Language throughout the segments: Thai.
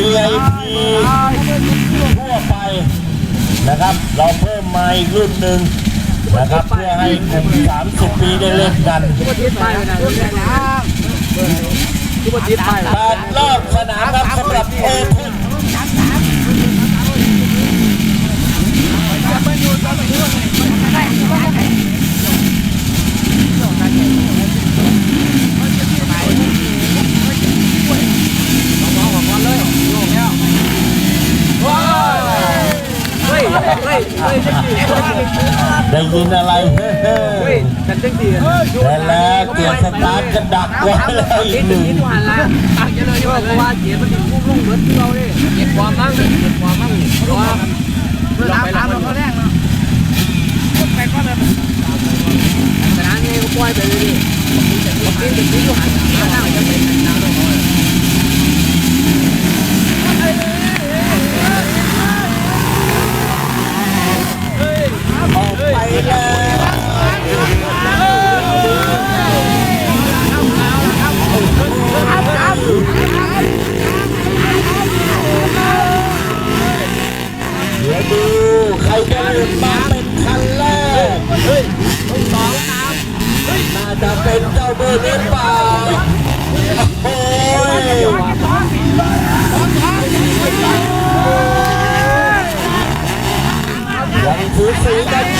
VIP ทั่วไปนะครับ เราเพิ่มมาอีกรุ่นหนึ่งนะครับ เพื่อให้กลุ่ม30 ปีได้เล่นกันทิศไปนะทุกทิศไปแปดรอบสนามครับสำหรับโอเพ่น เฮ้ยเฮ้ยเฮ้ยจังสี ได้ยินอะไรเฮ้เฮ้ยยกันจังสีแต่แล้วเกียร์สตาร์ทก็ดักไว้แล้วอีกหนึ่งนิดหันละตักจะเลยเพราะว่าเกียร์มันถึงพุ่งลงเหมือนเราเลยเก็บความมั่งเก็บความมั่งเพราะว่าเมื่อเราไปแล้วมันแรกเนาะไปก็เลยสนามนี้ก็ปล่อยไปเลยดิมันเป็นสิ่งที่หันหน้าจะเป็น ยัง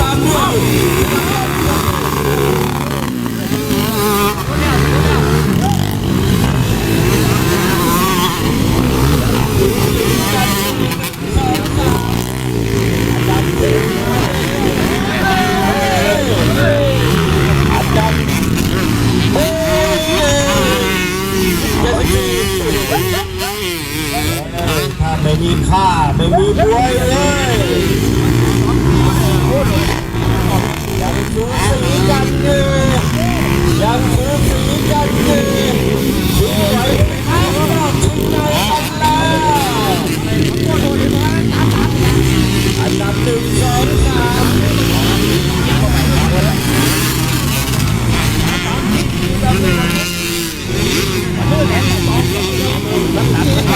ตามด้วยถ้าไม่มีค่า ไม่มีบวยเลย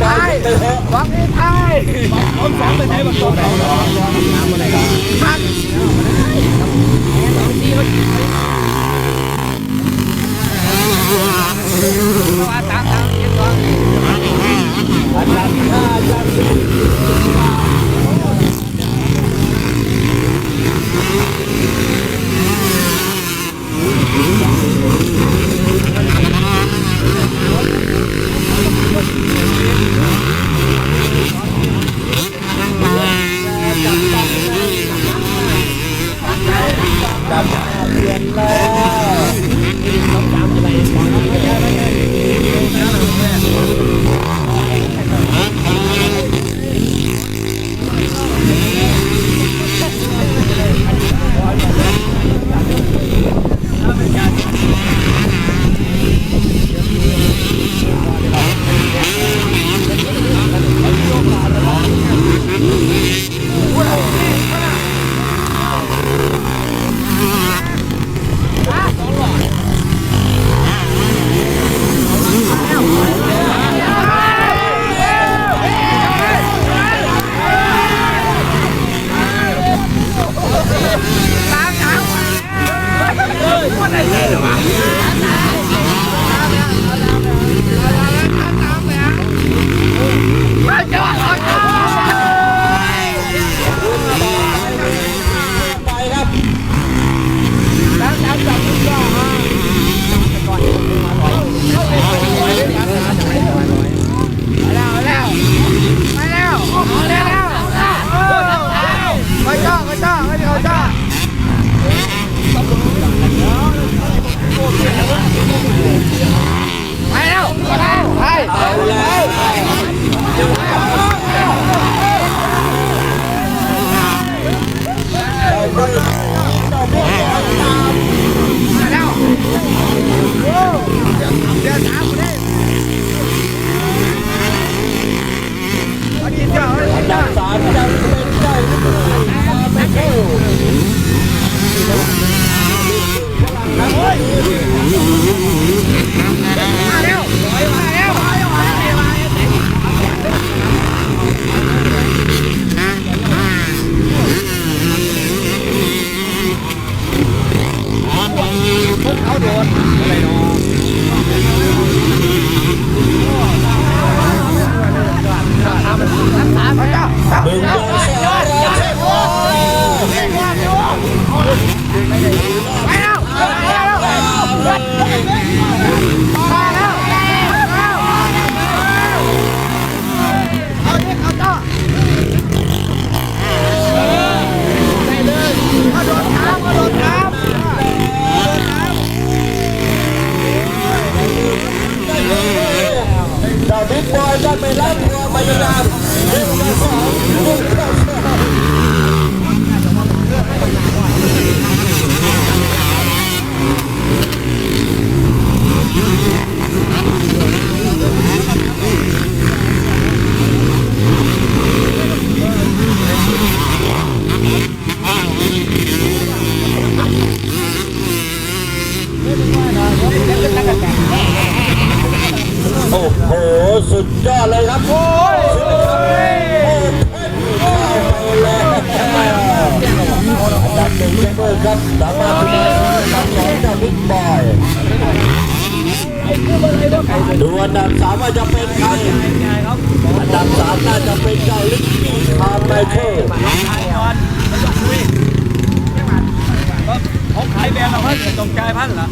tay bật đi tay bấm sáng bên thấy bật con này bật สุดยอดเลยครับโอ้ยโอ้เข้าไปแล้วอันดับหนึ่งเจเบอร์ครับสามารถที่จะทำสองเจ้าบิ๊กบอยดูอันดับสามว่าจะเป็นใครอันดับสามน่าจะเป็นเจ้าลิกกี้คาร์ไมเคิลเขาขายแบรนด์เราเพิ่งตรงใจพันละ